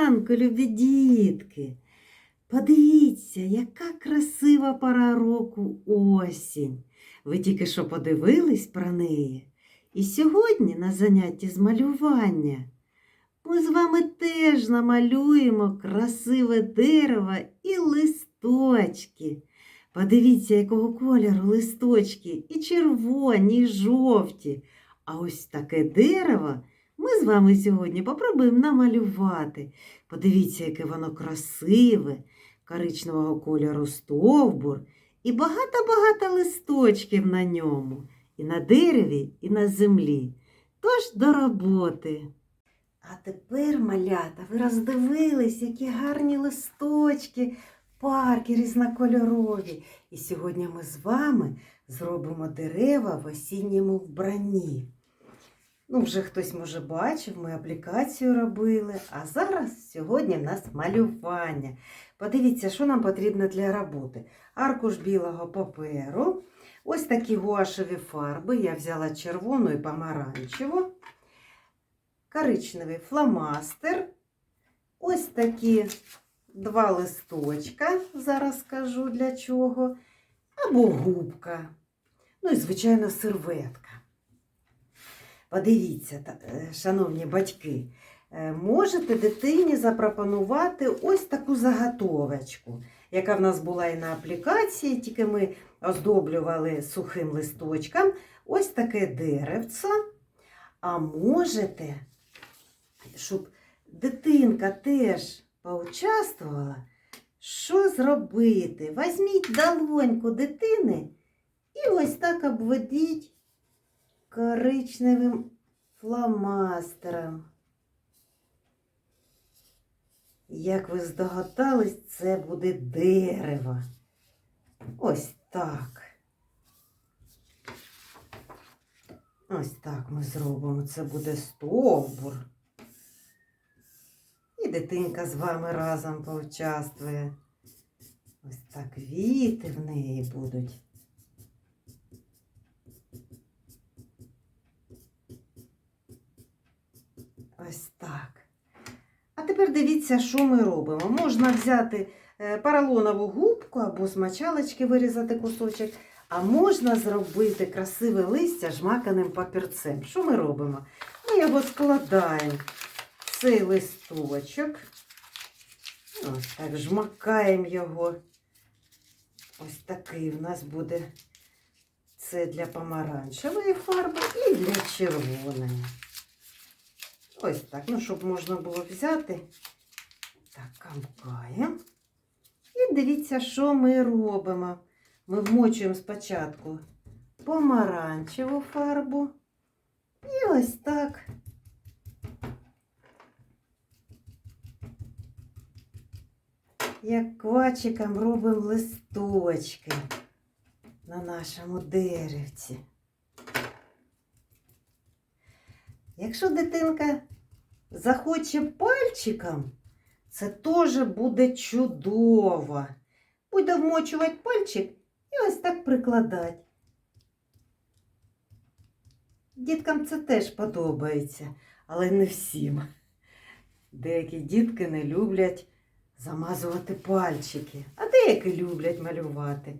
ранку, любі дітки! Подивіться, яка красива пора року осінь. Ви тільки що подивились про неї. І сьогодні на занятті з малювання ми з вами теж намалюємо красиве дерево і листочки. Подивіться, якого кольору листочки, і червоні, і жовті. А ось таке дерево ми з вами сьогодні попробуємо намалювати. Подивіться, яке воно красиве, коричневого кольору стовбур і багато-багато листочків на ньому, і на дереві, і на землі. Тож до роботи. А тепер, малята, ви роздивились, які гарні листочки, парки різнокольорові. І сьогодні ми з вами зробимо дерева в осінньому вбранні. Ну, вже хтось, може, бачив, ми аплікацію робили, а зараз сьогодні в нас малювання. Подивіться, що нам потрібно для роботи. Аркуш білого паперу, ось такі гуашеві фарби. Я взяла червону і помаранчеву, коричневий фломастер, ось такі два листочка, зараз скажу для чого, або губка. Ну і, звичайно, серветка. Подивіться, е, шановні батьки, е, можете дитині запропонувати ось таку заготовочку, яка в нас була і на аплікації, тільки ми оздоблювали сухим листочком. Ось таке деревце. А можете, щоб дитинка теж поучаствувала, що зробити? Візьміть долоньку дитини і ось так обведіть коричневим фломастером. Як ви здогадались, це буде дерево. Ось так. Ось так ми зробимо. Це буде стовбур. І дитинка з вами разом поучаствує. Ось так віти в неї будуть. Ось так. А тепер дивіться, що ми робимо. Можна взяти е, поролонову губку або з мочалочки вирізати кусочок, а можна зробити красиве листя жмаканим папірцем. Що ми робимо? Ми його складаємо цей листочок. Ось так, жмакаємо його. Ось такий в нас буде це для помаранчевої фарби і для червоної. Ось так, ну, щоб можна було взяти. Так, камкаємо. І дивіться, що ми робимо. Ми вмочуємо спочатку помаранчеву фарбу. І ось так. Як квачиком робимо листочки на нашому деревці. Якщо дитинка захоче пальчиком, це теж буде чудово. Буде вмочувати пальчик і ось так прикладати. Діткам це теж подобається, але не всім. Деякі дітки не люблять замазувати пальчики, а деякі люблять малювати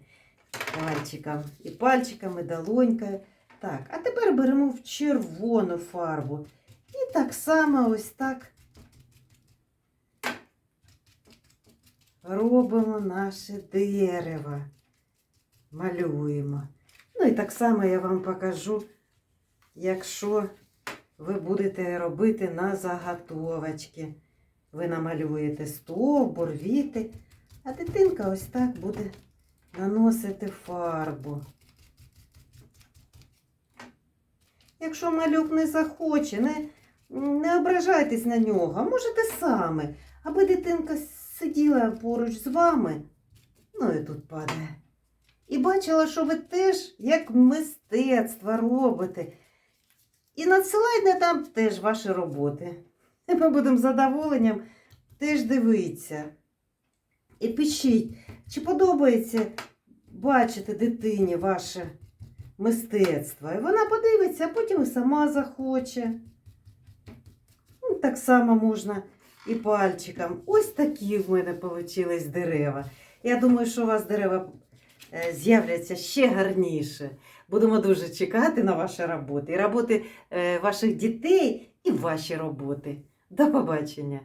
пальчиком. І пальчиком, і долонькою. Так, а тепер беремо в червону фарбу. І так само ось так робимо наше дерево. Малюємо. Ну і так само я вам покажу, якщо ви будете робити на заготовочки. Ви намалюєте стовбур, віти, а дитинка ось так буде наносити фарбу. Якщо малюк не захоче, не, не ображайтесь на нього, можете саме, аби дитинка сиділа поруч з вами, ну і тут падає. І бачила, що ви теж як мистецтво робите. І надсилайте там теж ваші роботи. І Ми будемо задоволенням теж дивитися. І пишіть, чи подобається бачити дитині ваше мистецтво. І вона подивиться, а потім і сама захоче. Ну, так само можна і пальчиком. Ось такі в мене вийшли дерева. Я думаю, що у вас дерева е, з'являться ще гарніше. Будемо дуже чекати на ваші роботи і роботи е, ваших дітей і ваші роботи. До побачення!